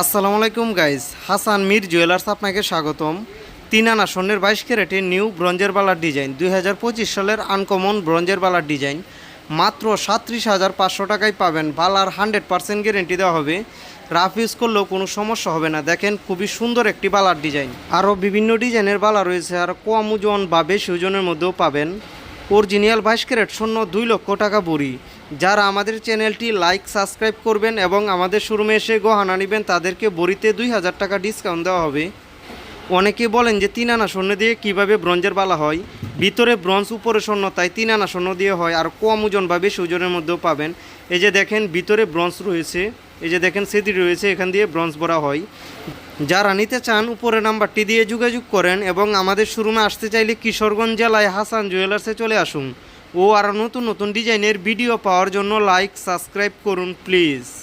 আসসালামু আলাইকুম guys Hasan Mir jewellers আপনাকে স্বাগতম। তিন আনা স্বর্ণের বাইশ ক্যারেটের নিউ ব্রঞ্জের বালার ডিজাইন, দুই হাজার পঁচিশ সালের আনকমন ব্রঞ্জের বালার ডিজাইন। মাত্র সাত্রিশ হাজার পাঁচশো টাকায় পাবেন, বালার হান্ড্রেড পার্সেন্ট গ্যারেন্টি দেওয়া হবে। রাফ ইউজ করলেও কোনো সমস্যা হবে না। দেখেন, খুবই সুন্দর একটি বালার ডিজাইন। আরও বিভিন্ন ডিজাইনের বালা রয়েছে, আর কম ওজন বা বেশি ওজনের মধ্যেও পাবেন। অরিজিনাল বাইশ ক্যারেট শূন্য দুই লক্ষ টাকা বুড়ি। যারা আমাদের চ্যানেলটি লাইক, সাবস্ক্রাইব করবেন এবং আমাদের শোরুমে এসে গহনা নেবেন, তাদেরকে বড়িতে দুই হাজার টাকা ডিসকাউন্ট দেওয়া হবে। অনেকে বলেন যে তিন আনা স্বর্ণ দিয়ে কীভাবে ব্রঞ্জের বালা হয়? ভিতরে ব্রঞ্জ, উপরে স্বর্ণ, তাই তিন আনা স্বর্ণ দিয়ে হয়, আর কম ওজন বা বেশি ওজনের মধ্যেও পাবেন। এই যে দেখেন, ভিতরে ব্রঞ্জ রয়েছে, এই যে দেখেন সেটি রয়েছে, এখান দিয়ে ব্রঞ্জ ভরা হয়। যারা নিতে চান, উপরে নাম্বারটি দিয়ে যোগাযোগ করেন এবং আমাদের শোরুমে আসতে চাইলে কিশোরগঞ্জ জেলায় হাসান জুয়েলার্সে চলে আসুন। ও আরও নতুন নতুন ডিজাইনের ভিডিও পাওয়ার জন্য লাইক, সাবস্ক্রাইব করুন, প্লিজ।